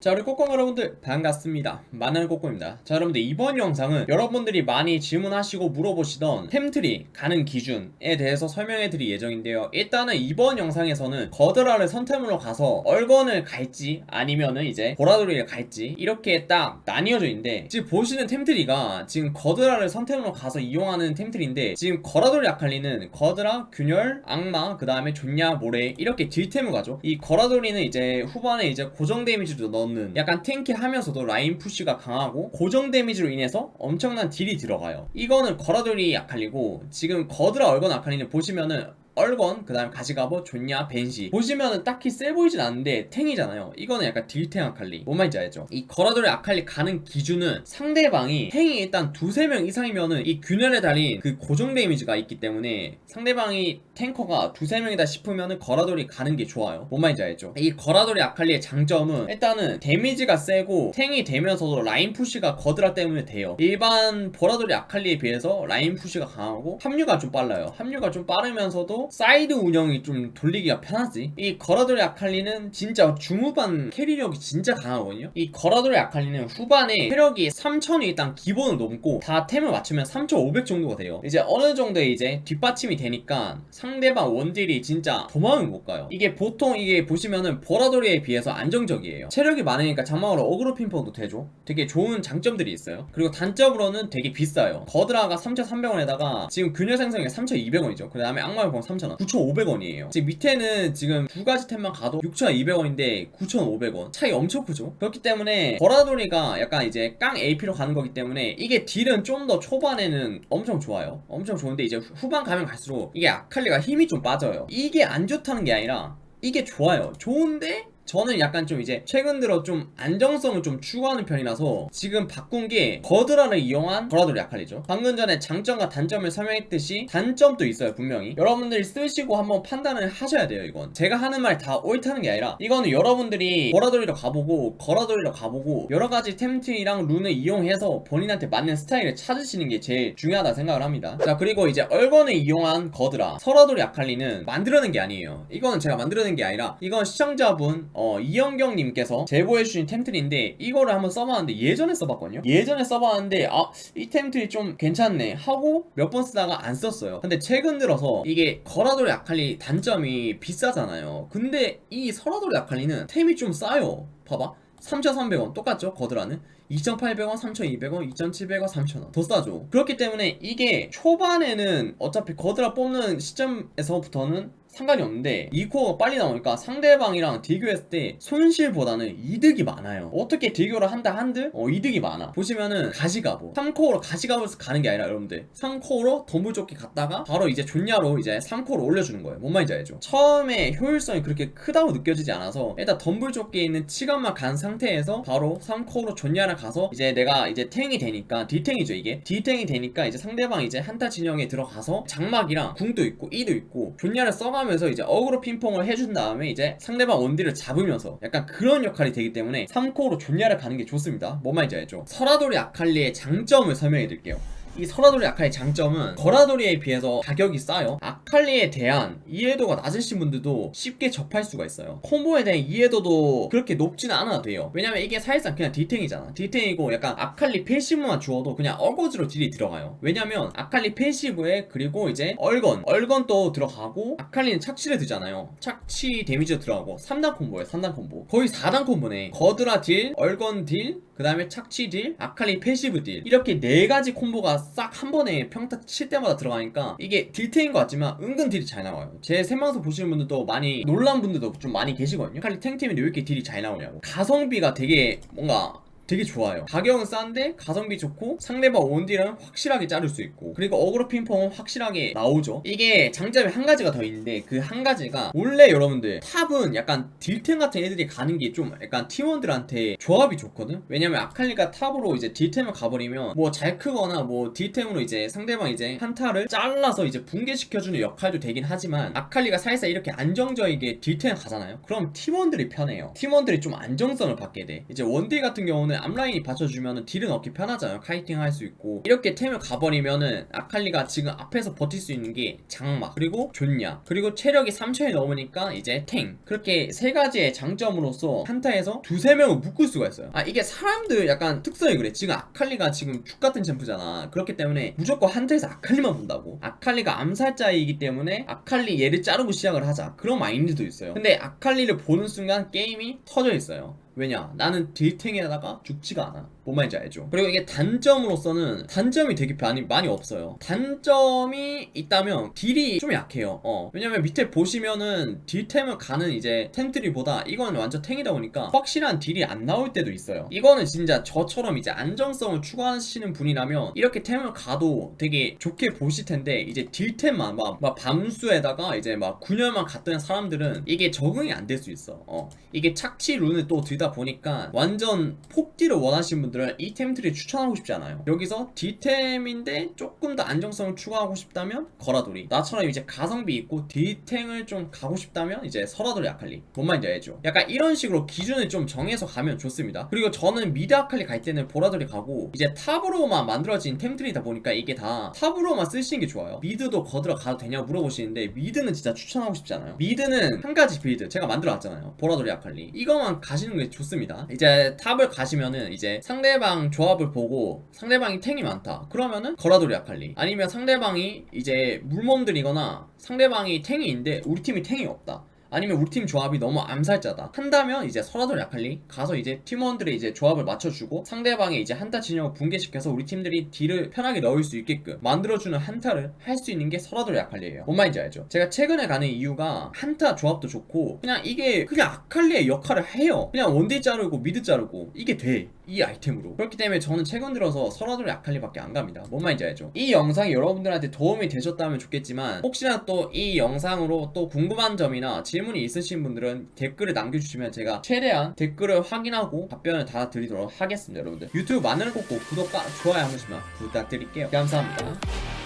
자 우리 꼬꼬 여러분들 반갑습니다. 만나는 꼬꼬입니다. 자 여러분들 이번 영상은 여러분들이 많이 질문하시고 물어보시던 템트리 가는 기준에 대해서 설명해 드릴 예정인데요. 일단은 이번 영상에서는 거드라를 선템으로 가서 얼건을 갈지 아니면은 이제 보라돌이를 갈지 이렇게 딱 나뉘어져 있는데 지금 보시는 템트리가 지금 거드라를 선템으로 가서 이용하는 템트리인데 지금 거라돌이 아칼리는 거드라, 균열, 악마 그 다음에 존야, 모래 이렇게 딜템을 가죠. 이 거라돌이는 이제 후반에 이제 고정 데미지도 넣는 약간 탱키 하면서도 라인 푸시가 강하고 고정 데미지로 인해서 엄청난 딜이 들어가요. 이거는 거라돌이 아칼리고 지금 거드라 얼건 아칼리는 보시면은 얼건, 그 다음에 가시가버, 존야, 벤시. 보시면은 딱히 세 보이진 않는데 탱이잖아요. 이거는 약간 딜탱 아칼리. 뭔 말인지 알죠? 이 거라돌이 아칼리 가는 기준은 상대방이 탱이 일단 두세 명 이상이면은 이 균열에 달린 그 고정 데미지가 있기 때문에 상대방이 탱커가 두세 명이다 싶으면은 거라돌이 가는 게 좋아요. 뭔 말인지 알죠? 이 거라돌이 아칼리의 장점은 일단은 데미지가 세고 탱이 되면서도 라인 푸시가 거드라 때문에 돼요. 일반 보라돌이 아칼리에 비해서 라인 푸시가 강하고 합류가 좀 빨라요. 합류가 좀 빠르면서도 사이드 운영이 좀 돌리기가 편하지. 이 거라돌이 아칼리는 진짜 중후반 캐리력이 진짜 강하거든요. 이 거라돌이 아칼리는 후반에 체력이 3000이 일단 기본을 넘고 다 템을 맞추면 3500 정도가 돼요. 이제 어느 정도의 이제 뒷받침이 되니까 상 대방 원딜이 진짜 도망을 못 가요. 이게 보통 이게 보시면은 보라돌이에 비해서 안정적이에요. 체력이 많으니까 장막으로 어그로 핀퍼도 되죠. 되게 좋은 장점들이 있어요. 그리고 단점으로는 되게 비싸요. 거드라가 3300원에다가 지금 균열 생성이 3200원이죠. 그 다음에 악마의 봉 3000원. 9500원이에요. 지금 밑에는 지금 두 가지 템만 가도 6200원인데 9500원. 차이 엄청 크죠? 그렇기 때문에 보라돌이가 약간 이제 깡 AP로 가는 거기 때문에 이게 딜은 좀 더 초반에는 엄청 좋아요. 엄청 좋은데 이제 후- 후반 가면 갈수록 이게 아칼리가 힘이 좀 빠져요. 이게 안 좋다는 게 아니라 이게 좋아요. 좋은데 저는 약간 좀 이제 최근 들어 좀 안정성을 좀 추구하는 편이라서 지금 바꾼 게 거드라를 이용한 거라돌이 아칼리죠. 방금 전에 장점과 단점을 설명했듯이 단점도 있어요 분명히. 여러분들이 쓰시고 한번 판단을 하셔야 돼요 이건. 제가 하는 말 다 옳다는 게 아니라 이거는 여러분들이 거라돌이로 가보고 거라돌이로 가보고 여러 가지 템트리랑 룬을 이용해서 본인한테 맞는 스타일을 찾으시는 게 제일 중요하다 생각을 합니다. 자 그리고 이제 얼건을 이용한 거드라 설화돌이 아칼리는 만들어낸 게 아니에요. 이거는 제가 만들어낸 게 아니라 이건 시청자분 어, 이영경님께서 제보해주신 템트리인데 이거를 한번 써봤는데 예전에 써봤거든요? 예전에 써봤는데 아 이 템트리 좀 괜찮네 하고 몇 번 쓰다가 안 썼어요. 근데 최근 들어서 이게 거라돌이 아칼리 단점이 비싸잖아요. 근데 이 설화돌이 아칼리는 템이 좀 싸요. 봐봐. 3,300원 똑같죠? 거드라는? 2,800원, 3,200원, 2,700원, 3,000원. 더 싸죠. 그렇기 때문에 이게 초반에는 어차피 거드라 뽑는 시점에서부터는 상관이 없는데 이 코어가 빨리 나오니까 상대방이랑 딜교했을 때 손실보다는 이득이 많아요. 어떻게 딜교를 한다 한들? 어 이득이 많아. 보시면은 가시가보. 3코어로 가시가보에서 가는 게 아니라 여러분들 3코어로 덤불조끼 갔다가 바로 이제 존야로 이제 3코어로 올려주는 거예요. 뭔 말인지 알죠? 처음에 효율성이 그렇게 크다고 느껴지지 않아서 일단 덤불조끼에 있는 치감만 간 상태에서 바로 3코어로 존야를 가서 이제 내가 이제 탱이 되니까 딜탱이죠 이게. 딜탱이 되니까 이제 상대방 이제 한타 진영에 들어가서 장막이랑 궁도 있고 이도 있고 존야를 써가면 서 이제 어그로 핑퐁을 해준 다음에 이제 상대방 원딜을 잡으면서 약간 그런 역할이 되기 때문에 3코어로 존야를 가는 게 좋습니다. 뭔 말인지 알죠? 설화돌이 아칼리의 장점을 설명해 드릴게요. 이 설화돌이 아칼리 장점은 거라돌이에 비해서 가격이 싸요. 아 칼리에 대한 이해도가 낮으신 분들도 쉽게 접할 수가 있어요. 콤보에 대한 이해도도 그렇게 높지는 않아도 돼요. 왜냐면 이게 사실상 그냥 딜탱이잖아. 딜탱이고 약간 아칼리 패시브만 주어도 그냥 어거지로 딜이 들어가요. 왜냐면 아칼리 패시브에 그리고 이제 얼건 얼건 또 들어가고 아칼리는 착취를 드잖아요. 착취 데미지도 들어가고 3단 콤보예요 3단 콤보. 거의 4단 콤보네. 거드라 딜 얼건 딜 그 다음에 착취 딜, 아칼리 패시브 딜. 이렇게 네 가지 콤보가 싹 한 번에 평타 칠 때마다 들어가니까 이게 딜테인 것 같지만 은근 딜이 잘 나와요. 제 생방송 보시는 분들도 많이 놀란 분들도 좀 많이 계시거든요. 아칼리 탱팀인데 왜 이렇게 딜이 잘 나오냐고. 가성비가 되게 뭔가 되게 좋아요. 가격은 싼데 가성비 좋고 상대방 원딜은 확실하게 자를 수 있고 그리고 어그로 핑퐁은 확실하게 나오죠. 이게 장점이 한 가지가 더 있는데 그 한 가지가 원래 여러분들 탑은 약간 딜템 같은 애들이 가는 게 좀 약간 팀원들한테 조합이 좋거든? 왜냐면 아칼리가 탑으로 이제 딜템을 가버리면 뭐 잘 크거나 뭐 딜템으로 이제 상대방 이제 한타를 잘라서 이제 붕괴시켜주는 역할도 되긴 하지만 아칼리가 살살 이렇게 안정적이게 딜템 가잖아요? 그럼 팀원들이 편해요. 팀원들이 좀 안정성을 받게 돼. 이제 원딜 같은 경우는 앞라인이 받쳐주면은 딜은 얻기 편하잖아요. 카이팅 할 수 있고. 이렇게 템을 가버리면은 아칼리가 지금 앞에서 버틸 수 있는 게 장막 그리고 존냐 그리고 체력이 3천이 넘으니까 이제 탱. 그렇게 세 가지의 장점으로서 한타에서 두세 명을 묶을 수가 있어요. 아 이게 사람들 약간 특성이 그래. 지금 아칼리가 지금 죽 같은 챔프잖아. 그렇기 때문에 무조건 한타에서 아칼리만 본다고. 아칼리가 암살자이기 때문에 아칼리 얘를 자르고 시작을 하자. 그런 마인드도 있어요. 근데 아칼리를 보는 순간 게임이 터져 있어요 왜냐? 나는 딜탱에다가 죽지가 않아 뭔 말인지 알죠? 그리고 이게 단점으로서는 단점이 되게 많이, 많이 없어요. 단점이 있다면 딜이 좀 약해요. 어. 왜냐면 밑에 보시면은 딜템을 가는 이제 템트리보다 이거는 완전 탱이다 보니까 확실한 딜이 안 나올 때도 있어요. 이거는 진짜 저처럼 이제 안정성을 추구하시는 분이라면 이렇게 템을 가도 되게 좋게 보실 텐데 이제 딜템만 막, 막 밤수에다가 이제 막 9년만 갔던 사람들은 이게 적응이 안 될 수 있어. 어. 이게 착취 룬을 또 들다 보니까 완전 폭딜을 원하시는 분들 은 이 템트리 추천하고 싶지 않아요. 여기서 딜템인데 조금 더 안정성을 추구하고 싶다면 거라돌이. 나처럼 이제 가성비 있고 딜탱을 좀 가고 싶다면 이제 설화돌이 아칼리. 뭔 말인지 알죠. 약간 이런 식으로 기준을 좀 정해서 가면 좋습니다. 그리고 저는 미드 아칼리 갈 때는 보라돌이 가고 이제 탑으로만 만들어진 템트리다 보니까 이게 다 탑으로만 쓰시는 게 좋아요. 미드도 거들어 가도 되냐고 물어보시는데 미드는 진짜 추천하고 싶지 않아요. 미드는 한 가지 빌드 제가 만들어 놨잖아요. 보라돌이 아칼리. 이거만 가시는 게 좋습니다. 이제 탑을 가시면은 이제 상대 방 조합을 보고 상대방이 탱이 많다. 그러면은 거라돌이 아칼리. 아니면 상대방이 이제 물몸들이거나 상대방이 탱이인데 우리 팀이 탱이 없다 아니면 우리 팀 조합이 너무 암살자다. 한다면 이제 설화돌 야칼리 가서 이제 팀원들의 이제 조합을 맞춰주고 상대방의 이제 한타 진영을 붕괴시켜서 우리 팀들이 딜을 편하게 넣을 수 있게끔 만들어주는 한타를 할 수 있는 게 설화돌 야칼리예요. 뭔 말인지 알죠? 제가 최근에 가는 이유가 한타 조합도 좋고 그냥 이게 그냥 아칼리의 역할을 해요. 그냥 원딜 자르고 미드 자르고 이게 돼. 이 아이템으로. 그렇기 때문에 저는 최근 들어서 설화돌 아칼리밖에 안 갑니다. 뭔 말인지 알죠? 이 영상이 여러분들한테 도움이 되셨다면 좋겠지만 혹시나 또 이 영상으로 또 궁금한 점이나 질문이 있으신 분들은 댓글을 남겨주시면 제가 최대한 댓글을 확인하고 답변을 다 드리도록 하겠습니다 여러분들. 유튜브 만화를 꽂고 구독과 좋아요 한 번씩만 부탁드릴게요. 감사합니다